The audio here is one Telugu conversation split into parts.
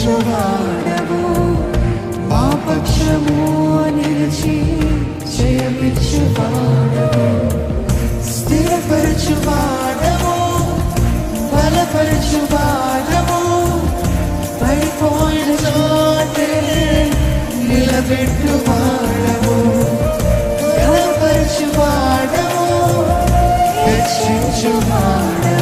హెచ్చించువాడవు మా పక్షము నిలిచి జయమిచ్చువాడవు స్థిరపరచువాడవు బలపరచువాడవు. పడిపోయిన చోటే నిలబెట్టువాడవు. ఘనపరచువాడవు హెచ్చించువాడవు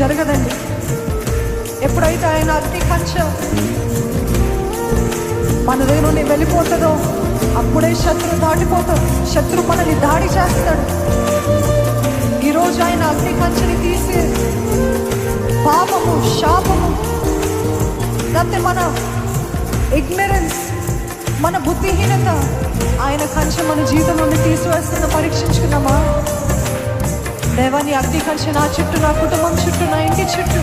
జరగదండి. ఎప్పుడైతే ఆయన అతి కంచ మన దగ్గర నుండి వెళ్ళిపోతుందో అప్పుడే శత్రు దాటిపోతాడు. శత్రు మనని దాడి చేస్తాడు. ఈరోజు ఆయన అగ్ని కంచెని తీసి పాపము శాపము లేకపోతే మన ఇగ్నరెన్స్ మన బుద్ధిహీనత ఆయన కంచె మన జీవితం నుండి తీసివేస్తున్న పరీక్షించుకున్నామా? దేవాని అగ్ని కంచె నా చుట్టూ నా కుటుంబం చుట్టూ నా ఇంటి చుట్టూ.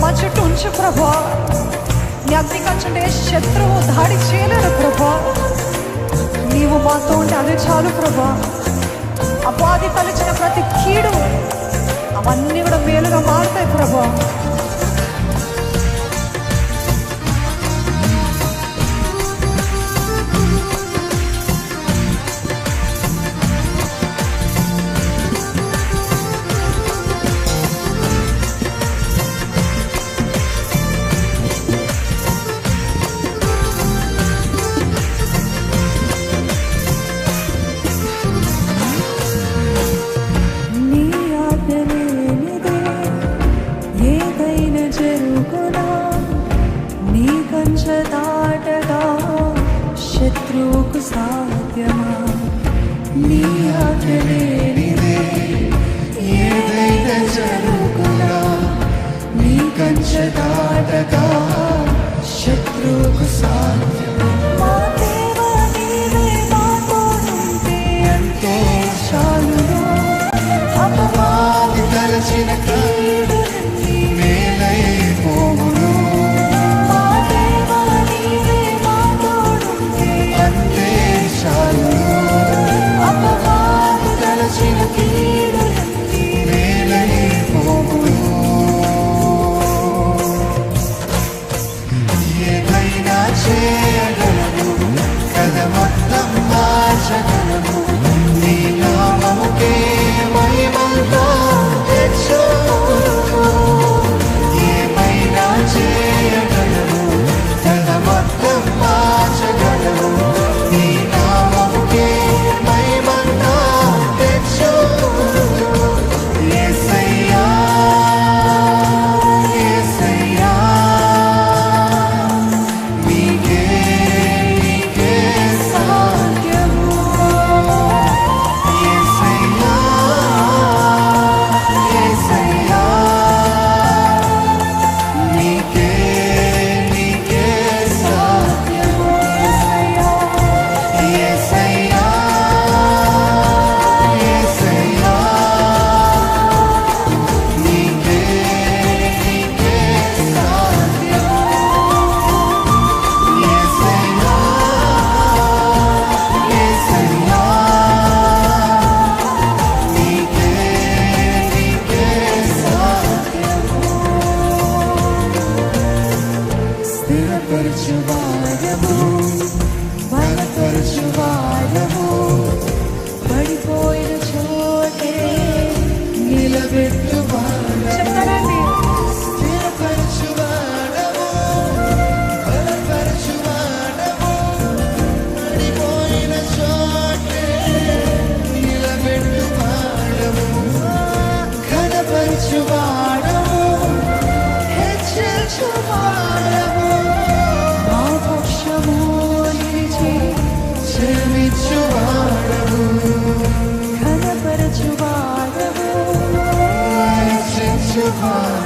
మా చుట్టూ ఉంచు ప్రభా. నీ అగ్ని కంచె శత్రువు దాడి చేయలేరు ప్రభా. నీవు మాతో ఉంటే అదే చాలు ప్రభా. అపాధి తలిచిన ప్రతి కీడు అవన్నీ కూడా మేలుగా మారుతాయి ప్రభా. నీ కంచె దాటగా శత్రువుకు సాధ్యమా మా దేవా నీవే మాతోనుంటే అంతే చాలును అపవాది తలచిన అపవాదులన్నీ మేలైపోవును మా దేవా నీవే మాతోనుంటే అంతే చాలు అపవాదు తలచిన కీడులన్నీ que mai mandato 감사합니다.